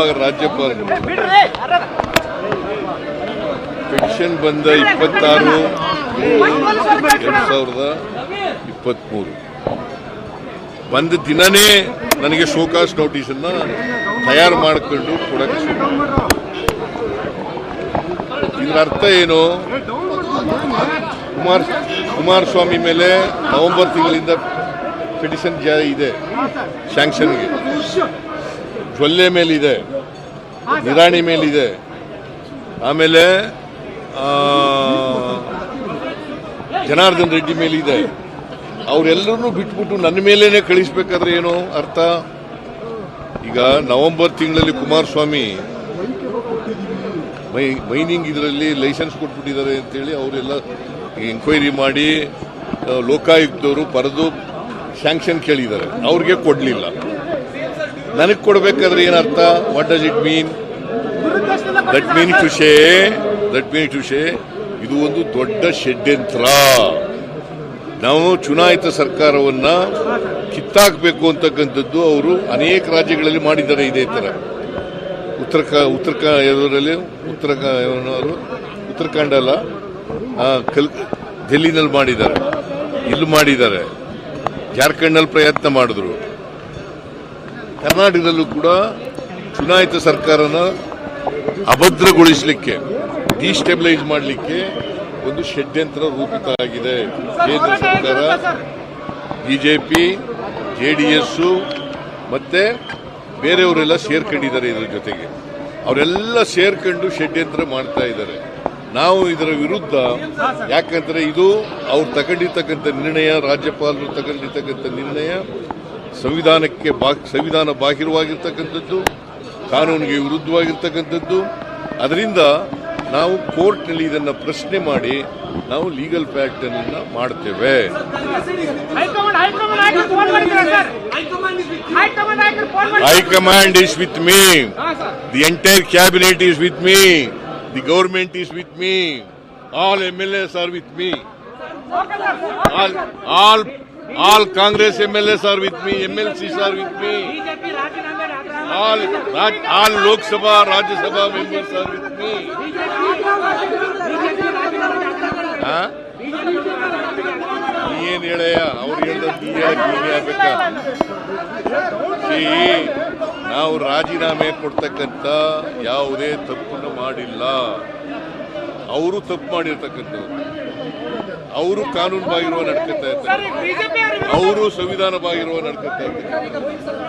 ಯಾವಾಗ ರಾಜ್ಯಪಾಲ ಪೆನ್ಷನ್ ಬಂದ ಇಪ್ಪತ್ತಾರು, ಎರಡು ಸಾವಿರದ ಇಪ್ಪತ್ತ್ಮೂರು ಒಂದು ದಿನನೇ ನನಗೆ ಶೋಕಾಸ್ ನೋಟಿಸ್ ಅನ್ನ ತಯಾರು ಮಾಡಿಕೊಂಡು ಕೊಡಕ್ಕೆ ಇದರ ಅರ್ಥ ಏನು? ಕುಮಾರ್, ಕುಮಾರಸ್ವಾಮಿ ಮೇಲೆ ನವೆಂಬರ್ ತಿಂಗಳಿಂದ ಪಿಟಿಷನ್ ಜಾ ಇದೆ ಶಾಂಕ್ಷನ್ಗೆ ಜೊಲ್ಲೆ ಮೇಲಿದೆ ನಿರಾಣಿ ಮೇಲಿದೆ. ಆಮೇಲೆ ಜನಾರ್ದನ್ ರೆಡ್ಡಿ ಮೇಲಿದೆ. ಅವರೆಲ್ಲರನ್ನೂ ಬಿಟ್ಬಿಟ್ಟು ನನ್ನ ಮೇಲೇನೆ ಕಳಿಸ್ಬೇಕಾದ್ರೆ ಏನು ಅರ್ಥ? ಈಗ ನವೆಂಬರ್ ತಿಂಗಳಲ್ಲಿ ಕುಮಾರಸ್ವಾಮಿ ಮೈ ಮೈನಿಂಗ್ ಇದರಲ್ಲಿ ಲೈಸೆನ್ಸ್ ಕೊಟ್ಬಿಟ್ಟಿದ್ದಾರೆ ಅಂತೇಳಿ ಅವರೆಲ್ಲ ಎಂಕ್ವೈರಿ ಮಾಡಿ ಲೋಕಾಯುಕ್ತವರು ಪರೆದು ಸ್ಯಾಂಕ್ಷನ್ ಕೇಳಿದ್ದಾರೆ. ಅವ್ರಿಗೆ ಕೊಡಲಿಲ್ಲ. ನನಗೆ ಕೊಡಬೇಕಾದ್ರೆ ಏನರ್ಥ what does it mean that mean to say that mean to say ಇದು ಒಂದು ದೊಡ್ಡ ಷಡ್ಯಂತ್ರ. ನಾವು ಚುನಾಯಿತ ಸರ್ಕಾರವನ್ನ ಕಿತ್ತಾಕಬೇಕು ಅಂತಕ್ಕಂಥದ್ದು ಅವರು ಅನೇಕ ರಾಜ್ಯಗಳಲ್ಲಿ ಮಾಡಿದ್ದಾರೆ ಇದೇ ತರ. ಉತ್ತರ ಉತ್ತರ ಯಾವುದರಲ್ಲಿ? ಉತ್ತರ ಉತ್ತರಾಖಂಡ ಅಲ್ಲ. ಕಲ್ ಡೆಲ್ಲಿನಲ್ಲಿ ಮಾಡಿದ್ದಾರೆ. ಇಲ್ಲಿ ಮಾಡಿದ್ದಾರೆ. ಜಾರ್ಖಂಡ್ನಲ್ಲಿ ಪ್ರಯತ್ನ ಮಾಡಿದ್ರು. ಕರ್ನಾಟಕದಲ್ಲೂ ಕೂಡ ಚುನಾಯಿತ ಸರ್ಕಾರನ ಅಭದ್ರಗೊಳಿಸಲಿಕ್ಕೆ ಡಿಸ್ಟೆಬಿಲೈಸ್ ಮಾಡಲಿಕ್ಕೆ ಒಂದು ಷಡ್ಯಂತ್ರ ರೂಪಿತ ಆಗಿದೆ. ಕೇಂದ್ರ ಸರ್ಕಾರ ಬಿಜೆಪಿ ಜೆಡಿಎಸ್ ಮತ್ತೆ ಬೇರೆಯವರೆಲ್ಲ ಸೇರ್ಕೊಂಡಿದ್ದಾರೆ ಇದರ ಜೊತೆಗೆ. ಅವರೆಲ್ಲ ಸೇರ್ಕೊಂಡು ಷಡ್ಯಂತ್ರ ಮಾಡ್ತಾ ಇದ್ದಾರೆ. ನಾವು ಇದರ ವಿರುದ್ಧ, ಯಾಕಂದ್ರೆ ಇದು ಅವ್ರು ತಗೊಂಡಿರ್ತಕ್ಕಂಥ ನಿರ್ಣಯ, ರಾಜ್ಯಪಾಲರು ತಗೊಂಡಿರ್ತಕ್ಕಂಥ ನಿರ್ಣಯ ಸಂವಿಧಾನಕ್ಕೆ ಬಾ ಸಂವಿಧಾನ ಬಾಹಿರವಾಗಿರ್ತಕ್ಕಂಥದ್ದು ಕಾನೂನಿಗೆ ವಿರುದ್ಧವಾಗಿರ್ತಕ್ಕಂಥದ್ದು. ಅದರಿಂದ ನಾವು ಕೋರ್ಟ್ನಲ್ಲಿ ಇದನ್ನು ಪ್ರಶ್ನೆ ಮಾಡಿ ನಾವು ಲೀಗಲ್ ಫ್ಯಾಕ್ಟ್ ಅನ್ನ ಮಾಡ್ತೇವೆ. High command is with me the entire cabinet is with me the government is with me all M L As are with me The all Congress M L As are with me M L C are with me all all Lok Sabha Rajya Sabha member sir with me ಏನ್ ಹೇಳಯ್ಯ ಅವ್ರು ಹೇಳಿದ್ರೆ ನಾವು ರಾಜೀನಾಮೆ ಕೊಡ್ತಕ್ಕಂಥ ಯಾವುದೇ ತಪ್ಪನ್ನು ಮಾಡಿಲ್ಲ. ಅವರು ತಪ್ಪು ಮಾಡಿರ್ತಕ್ಕಂಥವ್ರು ಅವರು ಕಾನೂನು ಬಾಗಿರುವ ನಡ್ಕೊತಾ ಇರ್ತಾರೆ ಅವರು ಸಂವಿಧಾನ ಬಾಗಿರುವ ನಡ್ಕೊತಾ ಇರ್ತಾರೆ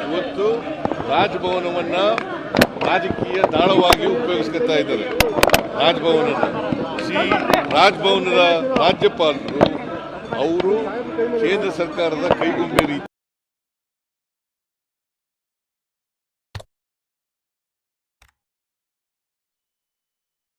ಇವತ್ತು ರಾಜಭವನವನ್ನ ರಾಜಕೀಯ ದಾಳವಾಗಿ ಉಪಯೋಗಿಸ್ಕೊತಾ ಇದ್ದಾರೆ. ರಾಜಭವನ ಸಿ. ರಾಜಭವನದ ರಾಜ್ಯಪಾಲರು, ಅವರು ಕೇಂದ್ರ ಸರ್ಕಾರದ ಕೈಗೊಂಬೆ ರೀತಿ